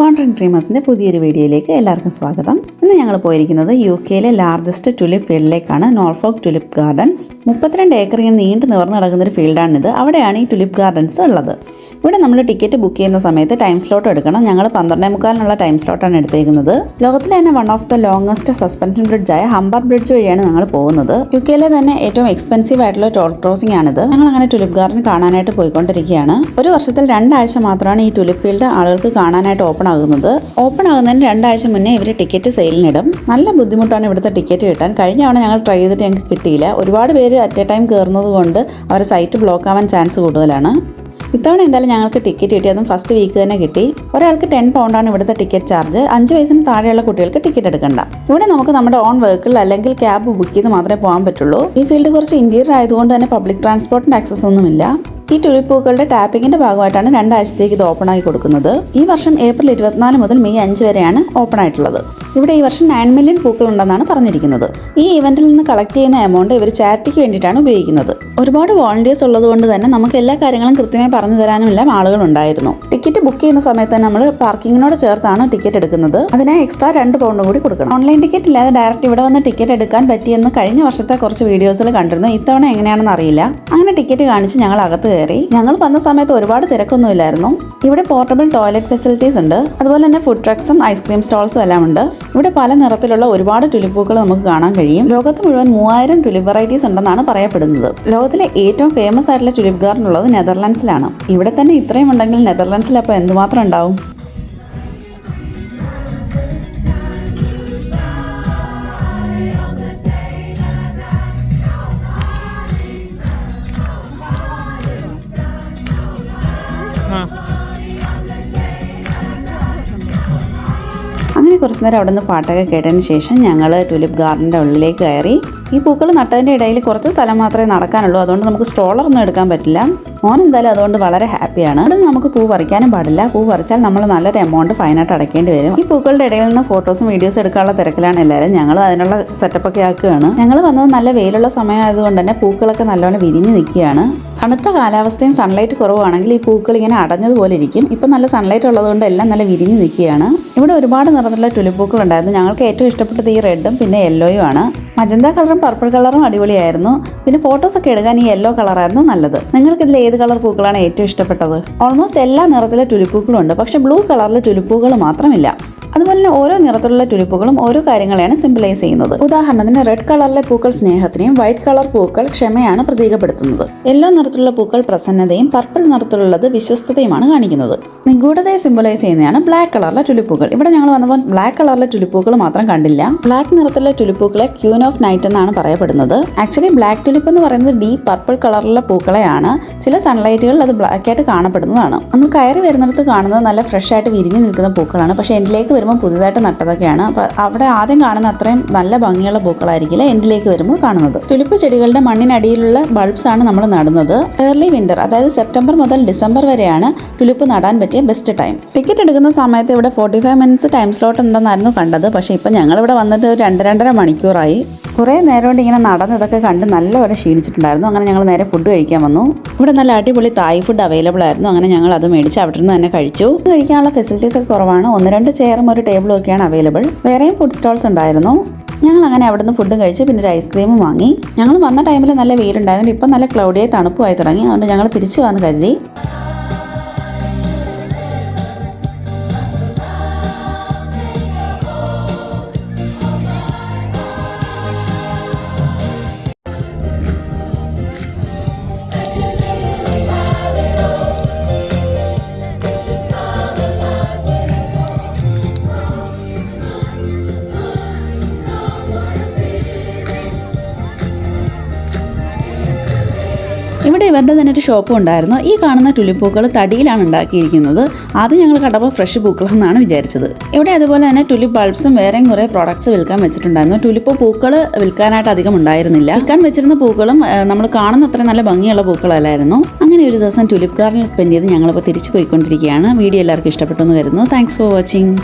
Wandering ഡ്രീമേഴ്സിന്റെ പുതിയൊരു വീഡിയോയിലേക്ക് എല്ലാവർക്കും സ്വാഗതം. ഇന്ന് ഞങ്ങൾ പോയിരിക്കുന്നത് യു കെയിലെ ലാർജസ്റ്റ് ടുലിപ്പ് ഫീൽഡിലേക്കാണ് നോർഫോക്ക് ടുലിപ്പ് ഗാർഡൻസ് മുപ്പത്തിരണ്ട് ഇങ്ങനെ നീണ്ടു നിവർന്ന് നടക്കുന്ന ഒരു ഫീൽഡാണിത് അവിടെയാണ് ഈ ടുലിപ്പ് ഗാർഡൻസ് ഉള്ളത്. ഇവിടെ നമ്മൾ ടിക്കറ്റ് ബുക്ക് ചെയ്യുന്ന സമയത്ത് ടൈം സ്ലോട്ട് എടുക്കണം. ഞങ്ങൾ പന്ത്രണ്ടേ മുക്കാലിനുള്ള ടൈം സ്ലോട്ടാണ് എടുത്തേക്കുന്നത്. ലോകത്തിലെ തന്നെ one of the longest suspension ബ്രിഡ്ജായ Humber bridge വഴിയാണ് ഞങ്ങൾ പോകുന്നത്. യു കെയിലെ തന്നെ ഏറ്റവും എക്സ്പെൻസീവ് ആയിട്ടുള്ള ടോൾ ക്രോസിംഗ് ആണിത്. ഞങ്ങൾ അങ്ങനെ ടുലിപ്പ് ഗാർഡൻ കാണാനായിട്ട് പോയിക്കൊണ്ടിരിക്കുകയാണ്. ഒരു വർഷത്തിൽ രണ്ടാഴ്ച മാത്രമാണ് ഈ ടുലിപ്പ് ഫീൽഡ് ആളുകൾക്ക് കാണാനായിട്ട് ഓപ്പൺ ആകുന്നത് ഓപ്പൺ ആകുന്നതിന് രണ്ടാഴ്ച മുന്നേ ഇവർ ടിക്കറ്റ് സെയിലിനിടും. നല്ല ബുദ്ധിമുട്ടാണ് ഇവിടുത്തെ ടിക്കറ്റ് കിട്ടാൻ. കഴിഞ്ഞ തവണ ഞങ്ങൾ ട്രൈ ചെയ്തിട്ട് ഞങ്ങൾക്ക് കിട്ടിയില്ല. ഒരുപാട് പേര് അറ്റ് എ ടൈം കയറുന്നത് കൊണ്ട് അവരെ സൈറ്റ് ബ്ലോക്ക് ആവാൻ ചാൻസ് കൂടുതലാണ്. ഇത്തവണ എന്തായാലും ഞങ്ങൾക്ക് ടിക്കറ്റ് കിട്ടി അതും ഫസ്റ്റ് വീക്ക് തന്നെ കിട്ടി. ഒരാൾക്ക് ടെൻ പൗണ്ടാണ് ഇവിടുത്തെ ടിക്കറ്റ് ചാർജ് അഞ്ച് വയസ്സിന് താഴെയുള്ള കുട്ടികൾക്ക് ടിക്കറ്റ് എടുക്കണ്ട. ഇവിടെ നമുക്ക് നമ്മുടെ ഓൺ വെഹിക്കിൾ അല്ലെങ്കിൽ ക്യാബ് ബുക്ക് ചെയ്ത് മാത്രമേ പോകാൻ പറ്റുള്ളൂ. ഈ ഫീൽഡ് കുറച്ച് ഇന്റീരിയർ ആയതുകൊണ്ട് തന്നെ പബ്ലിക് ട്രാൻസ്പോർട്ടിന്റെ ആക്സസ് ഒന്നുമില്ല ഈ ടുലിപ്പൂക്കളുടെ ടാപ്പിങ്ങിന്റെ ഭാഗമായിട്ടാണ് രണ്ടാഴ്ചത്തേക്ക് ഇത് ഓപ്പൺ ആയി കൊടുക്കുന്നത്. ഈ വർഷം ഏപ്രിൽ ഇരുപത്തിനാല് മുതൽ മെയ് അഞ്ച് വരെയാണ് ഓപ്പൺ ആയിട്ടുള്ളത്. ഇവിടെ ഈ വർഷം നയൻ മില്യൺ പൂക്കൾ ഉണ്ടെന്നാണ് പറഞ്ഞിരിക്കുന്നത്. ഈ ഇവന്റിൽ നിന്ന് കളക്ട് ചെയ്യുന്ന എമൗണ്ട് ഇവർ ചാരിറ്റിക്ക് വേണ്ടിയിട്ടാണ് ഉപയോഗിക്കുന്നത്. ഒരുപാട് വോളണ്ടിയേഴ്സ് ഉള്ളതുകൊണ്ട് തന്നെ നമുക്ക് എല്ലാ കാര്യങ്ങളും കൃത്യമായി പറഞ്ഞു തരാനും എല്ലാം ആളുകൾ ഉണ്ടായിരുന്നു ടിക്കറ്റ് ബുക്ക് ചെയ്യുന്ന സമയത്ത് തന്നെ നമ്മൾ പാർക്കിങ്ങിനോട് ചേർത്താണ് ടിക്കറ്റ് എടുക്കുന്നത്. അതിന് എക്സ്ട്രാ രണ്ട് പൗണ്ട് കൂടി കൊടുക്കണം. ഓൺലൈൻ ടിക്കറ്റ് ഇല്ലാതെ ഡയറക്റ്റ് ഇവിടെ വന്ന് ടിക്കറ്റ് എടുക്കാൻ പറ്റിയെന്ന് കഴിഞ്ഞ വർഷത്തെ കുറച്ച് വീഡിയോസിൽ കണ്ടിരുന്നു. ഇത്തവണ എങ്ങനെയാണെന്ന് അറിയില്ല. അങ്ങനെ ടിക്കറ്റ് കാണിച്ച് ഞങ്ങൾ അകത്ത് കയറി. ഞങ്ങൾ വന്ന സമയത്ത് ഒരുപാട് തിരക്കൊന്നുമില്ലായിരുന്നു. ഇവിടെ പോർട്ടബിൾ ടോയ്ലറ്റ് ഫെസിലിറ്റീസ് ഉണ്ട്. അതുപോലെ തന്നെ ഫുഡ് ട്രക്സും ഐസ്ക്രീം സ്റ്റോൾസും എല്ലാം ഉണ്ട് ഇവിടെ പല നിറത്തിലുള്ള ഒരുപാട് ടുലിപ്പൂക്കൾ നമുക്ക് കാണാൻ കഴിയും. ലോകത്ത് മുഴുവൻ മൂവായിരം ടുലിപ്പ് വെറൈറ്റീസ് ഉണ്ടെന്നാണ് പറയപ്പെടുന്നത്. ലോകത്തിലെ ഏറ്റവും ഫേമസ് ആയിട്ടുള്ള ടുലിപ്പ് ഗാർഡൻ ഉള്ളത് നെതർലാൻഡ്സിലാണ്. ഇവിടെ തന്നെ ഇത്രയും ഉണ്ടെങ്കിൽ നെതർലാൻഡ്സിൽ അപ്പോൾ എന്തുമാത്രം ഉണ്ടാവും? കുറച്ച് നേരം അവിടെ നിന്ന് പാട്ടൊക്കെ കേട്ടതിന് ശേഷം ഞങ്ങൾ ടുലിപ്പ് ഗാർഡന്റെ ഉള്ളിലേക്ക് കയറി. ഈ പൂക്കൾ നട്ടതിന്റെ ഇടയിൽ കുറച്ച് സ്ഥലം മാത്രമേ നടക്കാനുള്ളൂ. അതുകൊണ്ട് നമുക്ക് സ്ട്രോളറൊന്നും എടുക്കാൻ പറ്റില്ല. മോൻ എന്തായാലും അതുകൊണ്ട് വളരെ ഹാപ്പിയാണ്. അവിടെ നമുക്ക് പൂ പറിക്കാനും പാടില്ല. പൂ പറിച്ചാൽ നമ്മൾ നല്ലൊരു എമൗണ്ട് ഫൈനായിട്ട് അടയ്ക്കേണ്ടി വരും. ഈ പൂക്കളുടെ ഇടയിൽ നിന്ന് ഫോട്ടോസും വീഡിയോസും എടുക്കാനുള്ള തിരക്കിലാണ് എല്ലാവരും. ഞങ്ങൾ അതിനുള്ള സെറ്റപ്പൊക്കെ ആക്കുകയാണ്. ഞങ്ങൾ വന്നത് നല്ല വെയിലുള്ള സമയമായതുകൊണ്ട് തന്നെ പൂക്കളൊക്കെ നല്ലോണം വിരിഞ്ഞ് നിൽക്കുകയാണ്. തണുത്ത കാലാവസ്ഥയും സൺലൈറ്റ് കുറവാണെങ്കിൽ ഈ പൂക്കൾ ഇങ്ങനെ അടഞ്ഞതുപോലെ ഇരിക്കും. ഇപ്പം നല്ല സൺലൈറ്റ് ഉള്ളതുകൊണ്ട് എല്ലാം നല്ല വിരിഞ്ഞ് നിൽക്കുകയാണ്. ഇവിടെ ഒരുപാട് നിറത്തിലുള്ള ടുലിപ്പൂക്കൾ ഉണ്ടായിരുന്നു. ഞങ്ങൾക്ക് ഏറ്റവും ഇഷ്ടപ്പെട്ടത് ഈ റെഡും പിന്നെ യെല്ലോയും ആണ്. മജന്ത കളറും പർപ്പിൾ കളറും അടിപൊളിയായിരുന്നു. പിന്നെ ഫോട്ടോസൊക്കെ എടുക്കാൻ ഈ യെല്ലോ കളറായിരുന്നു നല്ലത്. നിങ്ങൾക്ക് ഇതിൽ ഏത് കളർ പൂക്കളാണ് ഏറ്റവും ഇഷ്ടപ്പെട്ടത്? ഓൾമോസ്റ്റ് എല്ലാ നിറത്തിലെ തുലിപ്പൂക്കളും ഉണ്ട് പക്ഷെ ബ്ലൂ കളറിലെ തുലിപ്പൂക്കൾ മാത്രമില്ല. അതുപോലെ തന്നെ ഓരോ നിറത്തിലുള്ള ടുലിപ്പുകളും ഓരോ കാര്യങ്ങളെയാണ് സിംബലൈസ് ചെയ്യുന്നത്. ഉദാഹരണത്തിന് റെഡ് കളറിലെ പൂക്കൾ സ്നേഹത്തിനെയും വൈറ്റ് കളർ പൂക്കൾ ക്ഷമയാണ് പ്രതീകപ്പെടുത്തുന്നത്. യെല്ലോ നിറത്തിലുള്ള പൂക്കൾ പ്രസന്നതയും പർപ്പിൾ നിറത്തിലുള്ളത് വിശ്വസ്തതയുമാണ് കാണിക്കുന്നത്. നിഗൂഢതയെ സിംബലൈസ് ചെയ്യുന്നതാണ് ബ്ലാക്ക് കളറിലെ ടുലിപ്പുകൾ ഇവിടെ ഞങ്ങൾ വന്നപ്പോൾ ബ്ലാക്ക് കളറിലെ ടുലിപ്പുകൾ മാത്രം കണ്ടില്ല. ബ്ലാക്ക് നിറത്തിലുള്ള ടുലിപ്പുകളെ ക്യൂൻ ഓഫ് നൈറ്റ് എന്നാണ് പറയപ്പെടുന്നത്. ആക്ച്വലി ബ്ലാക്ക് ടുലിപ്പ് എന്ന് പറയുന്നത് ഡീപ് പർപ്പിൾ കളറിലെ പൂക്കളെയാണ്. ചില സൺലൈറ്റുകളിൽ അത് ബ്ലാക്ക് ആയിട്ട് കാണപ്പെടുന്നതാണ്. നമ്മൾ കയറി വരുന്നിടത്ത് കാണുന്നത് നല്ല ഫ്രഷ് ആയിട്ട് വിരിഞ്ഞു നിൽക്കുന്ന പൂക്കളാണ്. പക്ഷേ എന്റെ പുതുതായിട്ട് നട്ടതൊക്കെയാണ്. അപ്പോൾ അവിടെ ആദ്യം കാണുന്ന അത്രയും നല്ല ഭംഗിയുള്ള പൂക്കളായിരിക്കില്ല എൻഡിലേക്ക് വരുമ്പോൾ കാണുന്നത്. ടുലിപ്പ് ചെടികളുടെ മണ്ണിനടിയിലുള്ള ബൾബ്സ് ആണ് നമ്മൾ നടുന്നത്. ഏർലി വിന്റർ അതായത് സെപ്റ്റംബർ മുതൽ ഡിസംബർ വരെയാണ് ടുലിപ്പ് നടാൻ പറ്റിയ ബെസ്റ്റ് ടൈം ടിക്കറ്റ് എടുക്കുന്ന സമയത്ത് ഇവിടെ forty five minutes time slot ഉണ്ടെന്നായിരുന്നു കണ്ടത്. പക്ഷേ ഇപ്പം ഞങ്ങളിവിടെ വന്നിട്ട് ഒരു രണ്ട് രണ്ടര മണിക്കൂറായി. കുറേ നേരം കൊണ്ട് ഇങ്ങനെ നടന്ന് ഇതൊക്കെ കണ്ട് നല്ലപോലെ ക്ഷീണിച്ചിട്ടുണ്ടായിരുന്നു. അങ്ങനെ ഞങ്ങൾ നേരെ ഫുഡ് കഴിക്കാൻ വന്നു. ഇവിടെ നല്ല അടിപൊളി തായ് ഫുഡ് അവൈലബിൾ ആയിരുന്നു. അങ്ങനെ ഞങ്ങൾ അത് മേടിച്ച് അവിടെ നിന്ന് തന്നെ കഴിച്ചു. കഴിക്കാനുള്ള ഫെസിലിറ്റീസ് ഒക്കെ കുറവാണ്. ഒന്ന് രണ്ട് ചെയറും ഒരു ടേബിളും ഒക്കെയാണ് അവൈലബിൾ വേറെയും ഫുഡ് സ്റ്റോൾസ് ഉണ്ടായിരുന്നു. ഞങ്ങൾ അങ്ങനെ അവിടെ നിന്ന് ഫുഡും കഴിച്ച് പിന്നെ ഒരു ഐസ്ക്രീമും വാങ്ങി. ഞങ്ങൾ വന്ന ടൈമിൽ നല്ല വെയിലുണ്ടായിരുന്നു. ഇപ്പം നല്ല ക്ലൗഡിയായി തണുപ്പുമായി തുടങ്ങി. അതുകൊണ്ട് ഞങ്ങൾ തിരിച്ചു വന്ന് കരുതി. ഇവിടെ ഇവരുടെ തന്നെ ഒരു ഷോപ്പും ഉണ്ടായിരുന്നു. ഈ കാണുന്ന ടുലിപ്പൂക്കൾ തടിയിലാണ് ഉണ്ടാക്കിയിരിക്കുന്നത്. അത് ഞങ്ങൾ കണ്ടപ്പോൾ ഫ്രഷ് പൂക്കളെന്നാണ് വിചാരിച്ചത്. ഇവിടെ അതുപോലെ തന്നെ ടുലിപ്പ് ബൾബ്സും വേറെയും കുറേ പ്രോഡക്ട്സ് വിൽക്കാൻ വെച്ചിട്ടുണ്ടായിരുന്നു. ടുലിപ്പ് പൂക്കൾ വിൽക്കാനായിട്ട് അധികം ഉണ്ടായിരുന്നില്ല. വിൽക്കാൻ വെച്ചിരുന്ന പൂക്കളും നമ്മൾ കാണുന്ന അത്ര നല്ല ഭംഗിയുള്ള പൂക്കളല്ലായിരുന്നു. അങ്ങനെ ഒരു ദിവസം ടുലിപ്പ് ഗാർഡനിൽ സ്പെൻഡ് ചെയ്ത് ഞങ്ങളിപ്പോൾ തിരിച്ചു പോയിക്കൊണ്ടിരിക്കുകയാണ്. വീഡിയോ എല്ലാവർക്കും ഇഷ്ടപ്പെട്ടെന്ന് വരുന്നു താങ്ക്സ് ഫോർ വാച്ചിങ്